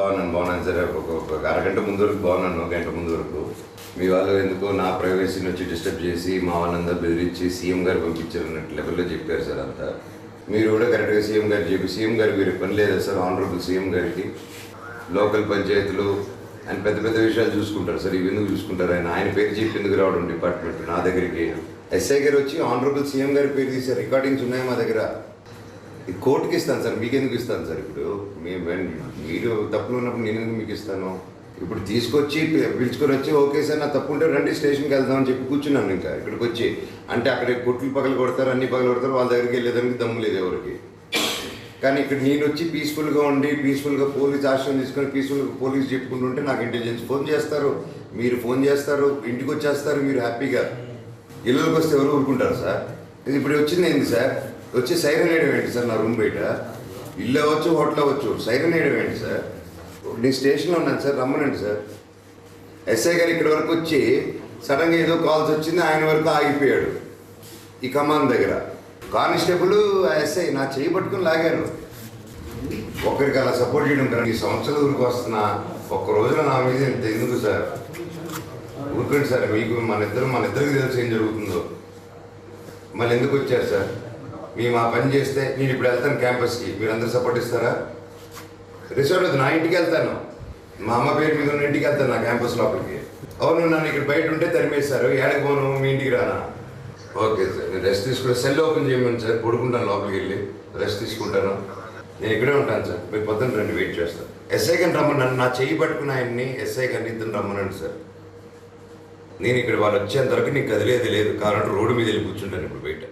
బాగున్నాను బాగున్నాను సరే. ఒక అరగంట ముందు వరకు బాగున్నాను గంట ముందు వరకు. మీ వాళ్ళు ఎందుకో నా ప్రైవసీని వచ్చి డిస్టర్బ్ చేసి మా వాళ్ళందరూ బెదిరించి సీఎం గారు పంపించారు అన్నట్టు లెవెల్లో చెప్పారు సార్ అంతా. మీరు కూడా కరెక్ట్గా సీఎం గారు చెప్పి సీఎం గారికి మీరు పని లేదా సార్? ఆనరబుల్ సీఎం గారికి లోకల్ పంచాయతీలు ఆయన పెద్ద పెద్ద విషయాలు చూసుకుంటారు సార్. ఇవి ఎందుకు చూసుకుంటారు? ఆయన ఆయన పేరు చెప్పి ఎందుకు రావడం డిపార్ట్మెంట్ నా దగ్గరికి ఎస్ఐ గారు వచ్చి ఆనరబుల్ సీఎం గారి పేరు తీసే రికార్డింగ్స్ ఉన్నాయి మా దగ్గర. కోర్టుకి ఇస్తాను సార్ మీకెందుకు ఇస్తాను సార్ ఇప్పుడు? మేము మీరు తప్పులు ఉన్నప్పుడు నేను ఎందుకు మీకు ఇస్తాను? ఇప్పుడు తీసుకొచ్చి పిలుచుకొని వచ్చి ఓకే సార్ నా తప్పు ఉంటే రండి స్టేషన్కి వెళ్దామని చెప్పి కూర్చున్నాను ఇంకా ఇక్కడికి వచ్చి. అంటే అక్కడ కొట్లు పగలు కొడతారు అన్ని పగలు కొడతారు వాళ్ళ దగ్గరికి వెళ్ళేదానికి దమ్ము లేదు ఎవరికి. కానీ ఇక్కడ నేను వచ్చి పీస్ఫుల్గా ఉండి పీస్ఫుల్గా పోలీస్ ఆశ్రయం తీసుకొని పీస్ఫుల్గా పోలీస్ చెప్పుకుంటుంటే నాకు ఇంటెలిజెన్స్ ఫోన్ చేస్తారు. మీరు ఫోన్ చేస్తారు ఇంటికి వచ్చేస్తారు మీరు హ్యాపీగా. ఇళ్ళకి వస్తే ఎవరు ఊరుకుంటారు సార్? ఇది ఇప్పుడు వచ్చింది ఏంది సార్? వచ్చి సైరన్ వేయడం ఏంటి సార్ నా రూమ్ బయట? ఇల్లు అవ్వచ్చు హోటల్ అవ్వచ్చు సైరన్ వేయడం ఏంటి సార్? నేను స్టేషన్లో ఉన్నాను సార్ రమ్మనండి సార్. ఎస్ఐ గారు ఇక్కడి వరకు వచ్చి సడన్గా ఏదో కాల్స్ వచ్చింది ఆయన వరకు ఆగిపోయాడు ఈ కమాన్ దగ్గర. కానిస్టేబుల్ ఎస్ఐ నా చేయి పట్టుకుని లాగారు. ఒకరికి అలా సపోర్ట్ చేయడం కదా ఈ సంవత్సరాల ఊరికి వస్తున్నా ఒక్క రోజున నా మీద ఇంత ఎందుకు సార్? ఊరుకోండి సార్ మీకు మన ఇద్దరు మన ఇద్దరికి తెలుసు ఏం జరుగుతుందో. మళ్ళీ ఎందుకు వచ్చారు సార్? మేము ఆ పని చేస్తే నేను ఇప్పుడు వెళ్తాను క్యాంపస్కి. మీరు అందరు సపోర్ట్ ఇస్తారా? రిసార్ట్ వద్దు నా ఇంటికి వెళ్తాను. మా అమ్మ పేరు మీద ఉన్న ఇంటికి వెళ్తాను నా క్యాంపస్ లోపలికి. అవును నన్ను ఇక్కడ బయట ఉంటే తరిమేశారు. ఏడకి పోను మీ ఇంటికి రానా? ఓకే సార్ నేను రెస్ట్ తీసుకుంటే సెల్ ఓపెన్ చేయమని సార్ పడుకుంటాను లోపలికి వెళ్ళి. రెస్ట్ తీసుకుంటాను. నేను ఇక్కడే ఉంటాను సార్. మీరు పొద్దున్న రండి వెయిట్ చేస్తాను ఎస్ఐ గారిని నన్ను నా చెయ్యి పట్టుకున్న ఆయన్ని ఎస్ఐ గారిని ఇద్దరు రమ్మనండి సార్. నేను ఇక్కడ వాళ్ళు వచ్చేంత వరకు నీకు కదిలేదు లేదు. కారణం రోడ్డు మీద వెళ్ళి కూర్చుంటాను ఇప్పుడు బయట.